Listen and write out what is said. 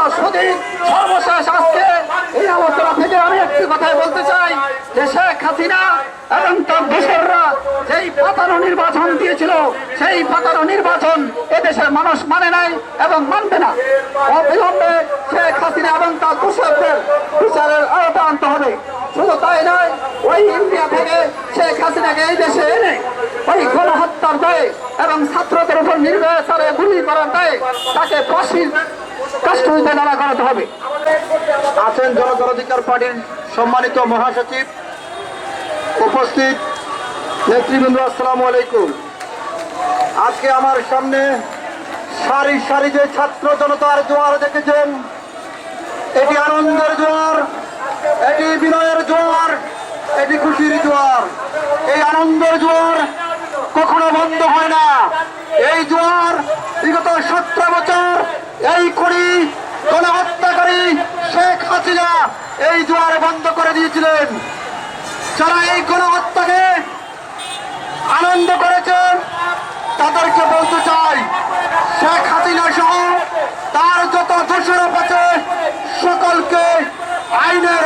প্রিয় সুদী সর্বশেষ আজকে এই আলোচনা থেকে আমি একটি কথাই বলতে চাই যে শেখ হাসিনা এবং তার দোসররা যেই পাতানো নির্বাচন দিয়েছিল, সেই পাতানো নির্বাচন এদেশের মানুষ মানে নাই এবং মানবে না। অবিলম্বে শেখ হাসিনা এবং তার দোসরদের বিচারের আওতা আনতে হবে। শুধু তাই নয়, ওই ইন্ডিয়া থেকে শেখ হাসিনাকে এই দেশে এনে ওই গণহত্যার দায়ে এবং ছাত্রদের উপর নির্বিচারে গুলি করার দায়ে তাকে কাস্টডিতে করাতে হবে। আছেন জনগণ অধিকার পার্টির সম্মানিত মহাসচিব, উপস্থিত নেতৃবৃন্দ, আসসালামু আলাইকুম। আজকে আমার সামনে সারি সারি যে ছাত্র জনতার জোয়ার দেখেছেন, এটি আনন্দের জোয়ার, এটি বিনয়ের জোয়ার, এটি খুশির জোয়ার। এই আনন্দের জোয়ার কখনো বন্ধ হয় না। এই জোয়ার বিগত সতেরো বছর এই করি গণহত্যাকারী শেখ এই দুয়ারে বন্ধ করে দিয়েছিলেন। যারা এই গণহত্যাকে আনন্দ করেছেন তাদেরকে বলতে চাই, শেখ হাসিনা সহ তার যত দোষারোপ আছে, সকলকে আইনের